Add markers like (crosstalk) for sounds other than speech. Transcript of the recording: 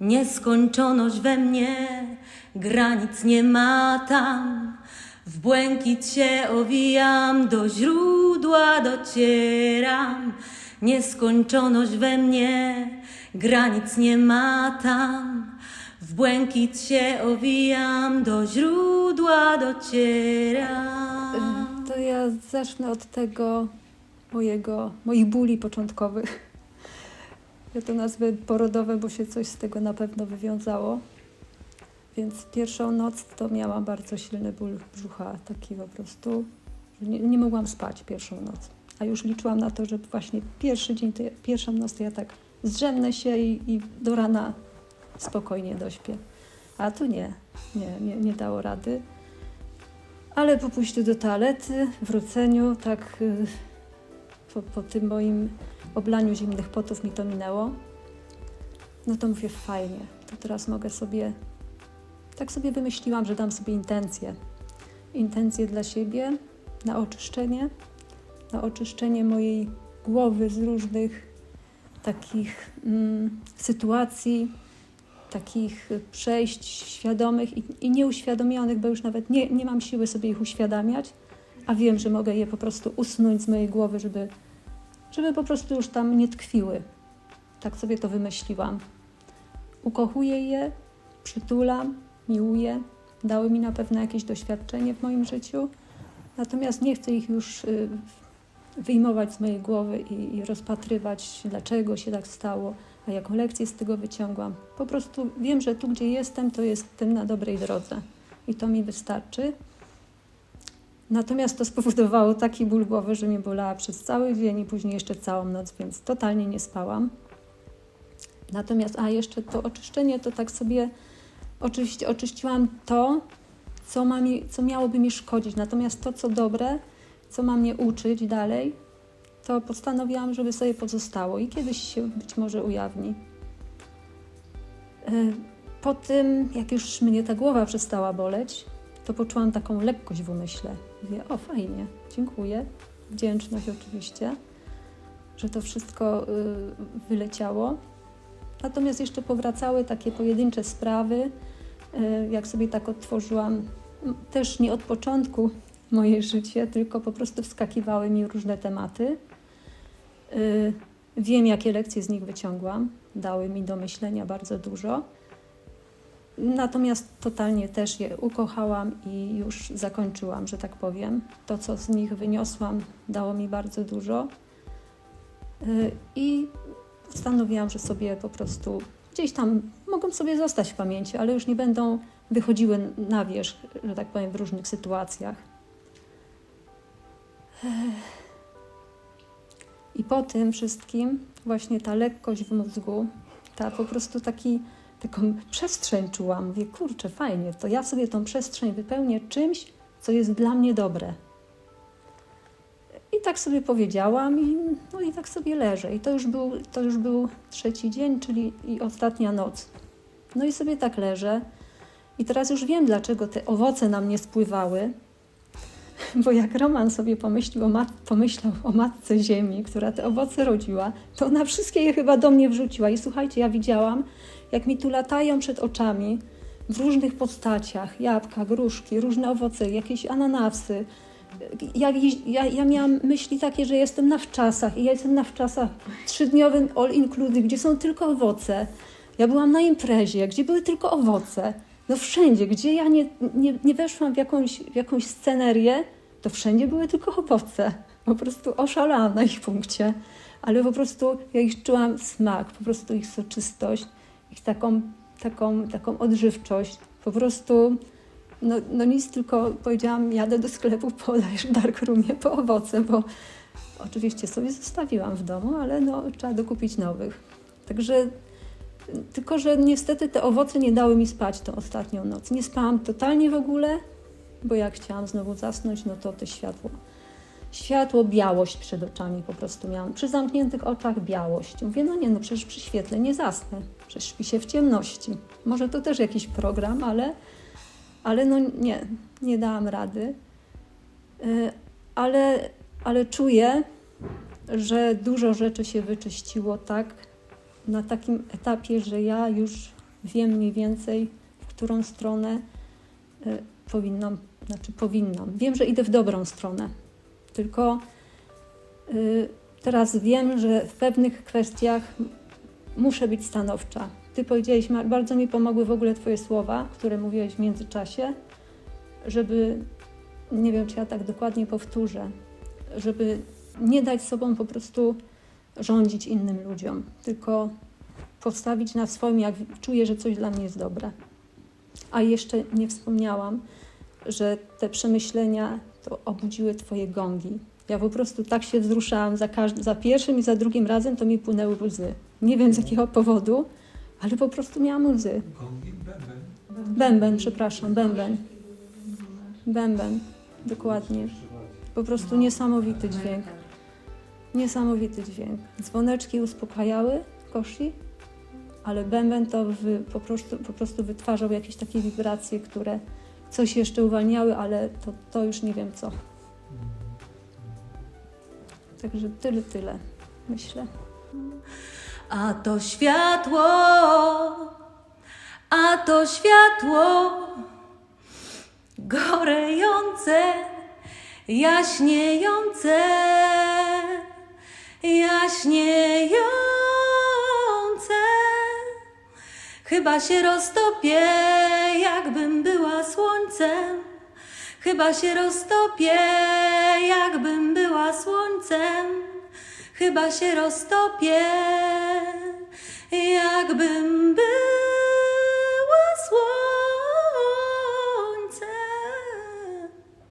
Nieskończoność we mnie, granic nie ma tam. W błękit się owijam, do źródła docieram. Nieskończoność we mnie, granic nie ma tam. W błękit się owijam, do źródła docieram. To ja zacznę od tego mojego, moich bóli początkowych. Ja to nazwę porodowe, bo się coś z tego na pewno wywiązało. Więc pierwszą noc to miałam bardzo silny ból brzucha, taki po prostu, nie, nie mogłam spać pierwszą noc. A już liczyłam na to, że właśnie pierwszy dzień, to ja, pierwszą noc to ja tak zdrzemnę się i, i do rana spokojnie dośpię. A tu nie, nie, nie, nie dało rady. Ale po pójściu do toalety, wróceniu, tak y, po, po tym moim oblaniu zimnych potów mi to minęło. No to mówię, fajnie, to teraz mogę sobie, tak sobie wymyśliłam, że dam sobie intencje. Intencje dla siebie, na oczyszczenie, na oczyszczenie mojej głowy z różnych takich mm, sytuacji, takich przejść świadomych i, i nieuświadomionych, bo już nawet nie, nie mam siły sobie ich uświadamiać, a wiem, że mogę je po prostu usunąć z mojej głowy, żeby, żeby po prostu już tam nie tkwiły. Tak sobie to wymyśliłam. Ukochuję je, przytulam, miłuję. Dały mi na pewno jakieś doświadczenie w moim życiu, natomiast nie chcę ich już y, wyjmować z mojej głowy i, i rozpatrywać, dlaczego się tak stało, a jaką lekcję z tego wyciągłam. Po prostu wiem, że tu, gdzie jestem, to jestem na dobrej drodze i to mi wystarczy. Natomiast to spowodowało taki ból głowy, że mnie bolała przez cały dzień i później jeszcze całą noc, więc totalnie nie spałam. Natomiast, a jeszcze to oczyszczenie, to tak sobie oczywiście oczyściłam to, co, ma mi, co miałoby mi szkodzić. Natomiast to, co dobre, co ma mnie uczyć dalej, to postanowiłam, żeby sobie pozostało i kiedyś się być może ujawni. E, Po tym, jak już mnie ta głowa przestała boleć, to poczułam taką lekkość w umyśle. Mówię, o fajnie, dziękuję. Wdzięczność oczywiście, że to wszystko y, wyleciało. Natomiast jeszcze powracały takie pojedyncze sprawy, y, jak sobie tak odtworzyłam, też nie od początku (laughs) moje życie, tylko po prostu wskakiwały mi różne tematy. Y, Wiem, jakie lekcje z nich wyciągłam, dały mi do myślenia bardzo dużo. Natomiast totalnie też je ukochałam i już zakończyłam, że tak powiem. To, co z nich wyniosłam, dało mi bardzo dużo. Y, I postanowiłam, że sobie po prostu gdzieś tam mogą sobie zostać w pamięci, ale już nie będą wychodziły na wierzch, że tak powiem, w różnych sytuacjach. I po tym wszystkim właśnie ta lekkość w mózgu, ta po prostu taki, taką przestrzeń czułam. Mówię, kurczę, fajnie, to ja sobie tą przestrzeń wypełnię czymś, co jest dla mnie dobre. I tak sobie powiedziałam i, no i tak sobie leżę. I to już, był, to już był trzeci dzień, czyli i ostatnia noc. No i sobie tak leżę. I teraz już wiem, dlaczego te owoce na mnie spływały. (laughs) Bo jak Roman sobie pomyślał o, mat- pomyślał o matce ziemi, która te owoce rodziła, to ona wszystkie je chyba do mnie wrzuciła. I słuchajcie, ja widziałam, jak mi tu latają przed oczami w różnych postaciach, jabłka, gruszki, różne owoce, jakieś ananasy. Ja, ja, ja miałam myśli takie, że jestem na wczasach i ja jestem na wczasach trzydniowym all inclusive, gdzie są tylko owoce. Ja byłam na imprezie, gdzie były tylko owoce. No wszędzie, gdzie ja nie, nie, nie weszłam w jakąś, w jakąś scenerię, to wszędzie były tylko owoce. Po prostu oszalałam na ich punkcie, ale po prostu ja ich czułam smak, po prostu ich soczystość, ich taką, taką, taką odżywczość. Po prostu, no, no nic, tylko powiedziałam, jadę do sklepu, podajesz (laughs) w darkroomie po owoce, bo oczywiście sobie zostawiłam w domu, ale no, trzeba dokupić nowych. Także tylko, że niestety te owoce nie dały mi spać tą ostatnią noc. Nie spałam totalnie w ogóle, bo jak chciałam znowu zasnąć, no to to światło. Światło, białość przed oczami po prostu miałam. Przy zamkniętych oczach białość. Mówię, no nie, no przecież przy świetle nie zasnę. Przecież śpi się w ciemności. Może to też jakiś program, ale, ale no nie, nie dałam rady. Yy, Ale, ale czuję, że dużo rzeczy się wyczyściło tak, na takim etapie, że ja już wiem mniej więcej, w którą stronę y, powinnam, znaczy powinnam. Wiem, że idę w dobrą stronę, tylko y, teraz wiem, że w pewnych kwestiach muszę być stanowcza. Ty powiedziałeś, bardzo mi pomogły w ogóle Twoje słowa, które mówiłeś w międzyczasie, żeby, nie wiem czy ja tak dokładnie powtórzę, żeby nie dać sobą po prostu rządzić innym ludziom, tylko postawić na swoim, jak czuję, że coś dla mnie jest dobre. A jeszcze nie wspomniałam, że te przemyślenia to obudziły Twoje gongi. Ja po prostu tak się wzruszałam za, każd- za pierwszym i za drugim razem, to mi płynęły łzy. Nie wiem z jakiego powodu, ale po prostu miałam łzy. Gongi, bęben. Bęben, przepraszam, bęben. Bęben, dokładnie. Po prostu niesamowity dźwięk. Niesamowity dźwięk. Dzwoneczki uspokajały koszy, ale bęben to wy, po, prostu, po prostu wytwarzał jakieś takie wibracje, które coś jeszcze uwalniały, ale to, to już nie wiem co. Także tyle, tyle, myślę. A to światło, a to światło gorejące, jaśniejące, jaśniejące. Chyba się roztopię, jakbym była słońcem. Chyba się roztopię, jakbym była słońcem. Chyba się roztopię, jakbym była słońcem.